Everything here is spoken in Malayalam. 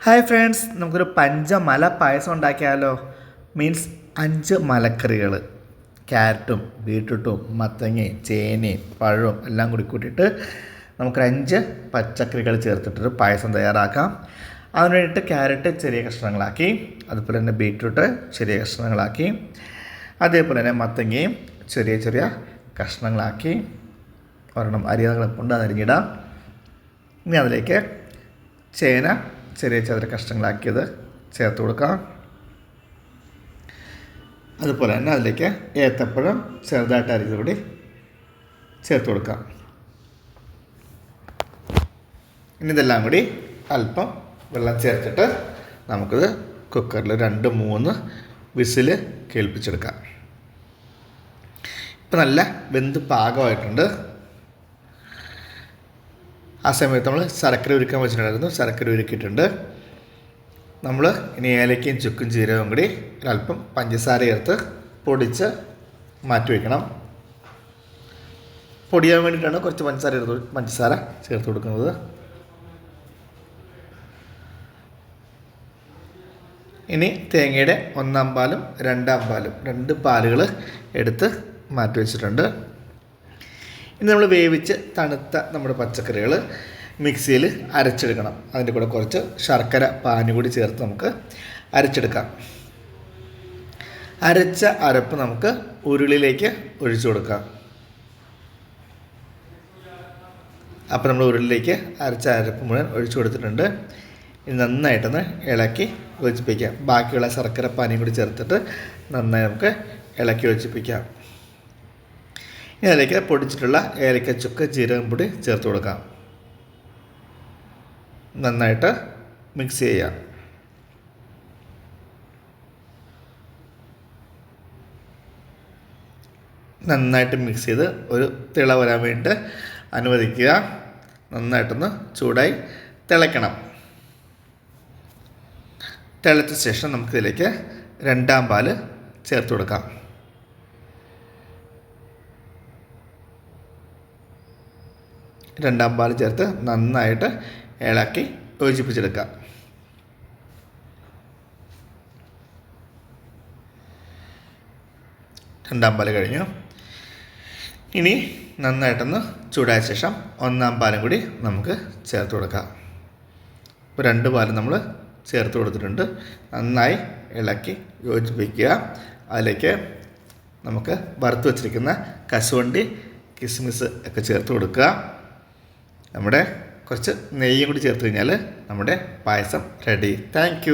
ഹായ് ഫ്രണ്ട്സ് നമുക്കൊരു പഞ്ചമല പായസം ഉണ്ടാക്കിയാലോ? മീൻസ് അഞ്ച് മലക്കറികൾ. ക്യാരറ്റും ബീട്രൂട്ടും മത്തങ്ങയും ചേനയും പഴവും എല്ലാം കൂടി കൂട്ടിയിട്ട് നമുക്കൊരു അഞ്ച് പച്ചക്കറികൾ ചേർത്തിട്ടൊരു പായസം തയ്യാറാക്കാം. അതിന് വേണ്ടിയിട്ട് ക്യാരറ്റ് ചെറിയ കഷ്ണങ്ങളാക്കി അതുപോലെ തന്നെ ബീട്രൂട്ട് ചെറിയ കഷ്ണങ്ങളാക്കി അതേപോലെ തന്നെ മത്തങ്ങയും ചെറിയ ചെറിയ കഷ്ണങ്ങളാക്കി ഒരെണ്ണം അരിയതകളെ കൊണ്ട് അതരിഞ്ഞിടാം ഇനി അതിലേക്ക് ചേന ചെറിയ ചെറിയ കഷ്ണങ്ങളാക്കിയത് ചേർത്ത് കൊടുക്കാം. അതുപോലെ തന്നെ അതിലേക്ക് ഏത്തപ്പഴം ചെറുതായിട്ട് കൂടി ചേർത്ത് കൊടുക്കാം. ഇനി ഇതെല്ലാം കൂടി അല്പം വെള്ളം ചേർത്തിട്ട് നമുക്കിത് കുക്കറിൽ രണ്ട് മൂന്ന് വിസിൽ കേൾപ്പിച്ചെടുക്കാം. ഇപ്പം നല്ല വെന്ത് പാകമായിട്ടുണ്ട്. ആ സമയത്ത് നമ്മൾ ശർക്കര ഉരുക്കാൻ വെച്ചിട്ടുണ്ടായിരുന്നു. ശർക്കര ഉരുക്കിയിട്ടുണ്ട്. നമ്മൾ ഇനി ഏലക്കയും ചുക്കും ജീരകവും കൂടി ഒരല്പം പഞ്ചസാര ചേർത്ത് പൊടിച്ച് മാറ്റി വയ്ക്കണം പൊടിയാൻ വേണ്ടിയിട്ടാണ് കുറച്ച് പഞ്ചസാര ചേർത്ത് പഞ്ചസാര ചേർത്ത് കൊടുക്കുന്നത്. ഇനി തേങ്ങയുടെ ഒന്നാം പാലും രണ്ടാം പാലും രണ്ട് പാലുകൾ എടുത്ത് മാറ്റി വെച്ചിട്ടുണ്ട്. ഇനി നമ്മൾ വേവിച്ച് തണുത്ത നമ്മുടെ പച്ചക്കറികൾ മിക്സിയിൽ അരച്ചെടുക്കണം. അതിന്റെ കൂടെ കുറച്ച് ശർക്കര പാനി കൂടി ചേർത്ത് നമുക്ക് അരച്ചെടുക്കാം. അരച്ച അരപ്പ് നമുക്ക് ഉരുളിലേക്ക് ഒഴിച്ചു കൊടുക്കാം. അപ്പോൾ നമ്മൾ ഉരുളിലേക്ക് അരച്ച അരപ്പ് മുഴുവൻ ഒഴിച്ചു കൊടുത്തിട്ടുണ്ട്. ഇനി നന്നായിട്ടൊന്ന് ഇളക്കി യോജിപ്പിക്കാം. ബാക്കിയുള്ള ശർക്കര പാനിയും കൂടി ചേർത്തിട്ട് നന്നായി നമുക്ക് ഇളക്കി യോജിപ്പിക്കാം. അതിലേക്ക് പൊടിച്ചിട്ടുള്ള ഏലക്ക ചുക്ക് ജീരകം പൊടി ചേർത്ത് കൊടുക്കാം. നന്നായിട്ട് മിക്സ് ചെയ്യാം. നന്നായിട്ട് മിക്സ് ചെയ്ത് ഒരു തിള വരാൻ വേണ്ടിയിട്ട് അനുവദിക്കുക. നന്നായിട്ടൊന്ന് ചൂടായി തിളയ്ക്കണം. തിളച്ച ശേഷം നമുക്കിതിലേക്ക് രണ്ടാം പാൽ ചേർത്ത് കൊടുക്കാം. രണ്ടാം പാൽ ചേർത്ത് നന്നായിട്ട് ഇളക്കി യോജിപ്പിച്ചെടുക്കാം രണ്ടാം പാൽ കഴിഞ്ഞു. ഇനി നന്നായിട്ടൊന്ന് ചൂടായ ശേഷം ഒന്നാം പാലും കൂടി നമുക്ക് ചേർത്ത് കൊടുക്കാം. ഇപ്പോൾ രണ്ട് പാലും നമ്മൾ ചേർത്ത് കൊടുത്തിട്ടുണ്ട്. നന്നായി ഇളക്കി യോജിപ്പിക്കുക. അതിലേക്ക് നമുക്ക് വറുത്ത് വച്ചിരിക്കുന്ന കശുവണ്ടി കിസ്മിസ് ഒക്കെ ചേർത്ത് കൊടുക്കുക. നമ്മുടെ കുറച്ച് നെയ്യും കൂടി ചേർത്ത് കഴിഞ്ഞാൽ നമ്മുടെ പായസം റെഡി താങ്ക്